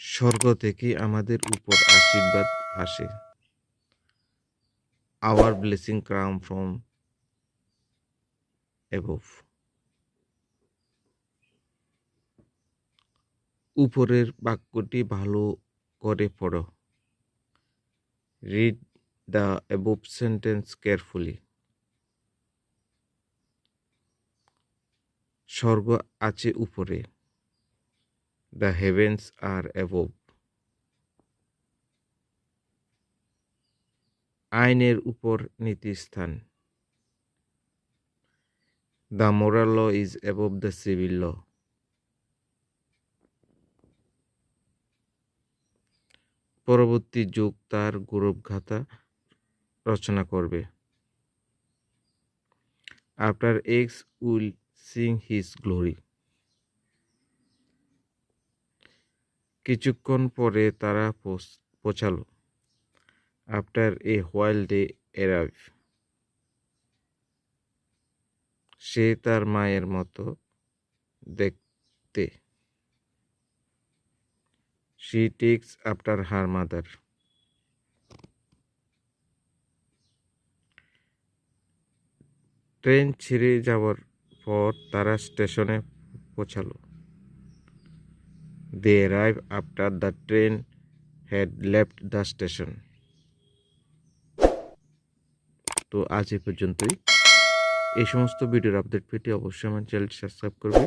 স্বর্গ থেকে আমাদের উপর আশীর্বাদ আসে। Our blessing come from above উপরের বাক্যটি ভালো করে পড়ো। Read the above sentence carefully স্বর্গ আছে উপরে। দ্য হেভেন্স আর অ্যাবভ আইনের উপর নীতিস্থান। The moral law is above the civil law পরবর্তী যুগ তার গৌরবগাথা রচনা করবে। After ages will sing his glory কিছুক্ষণ পরে তারা পৌঁছ- পৌঁছালো। After a while they arrive সে তার মায়ের মতো দেখতে। She takes after her mother train ছেড়ে যাওয়ার পর তারা স্টেশনে পৌঁছালো। They arrive after the train had left the station তো আজ এ পর্যন্তই। এই সমস্ত ভিডিওর আপডেট পেতে অবশ্যই আমার চ্যানেলটি সাবস্ক্রাইব করবে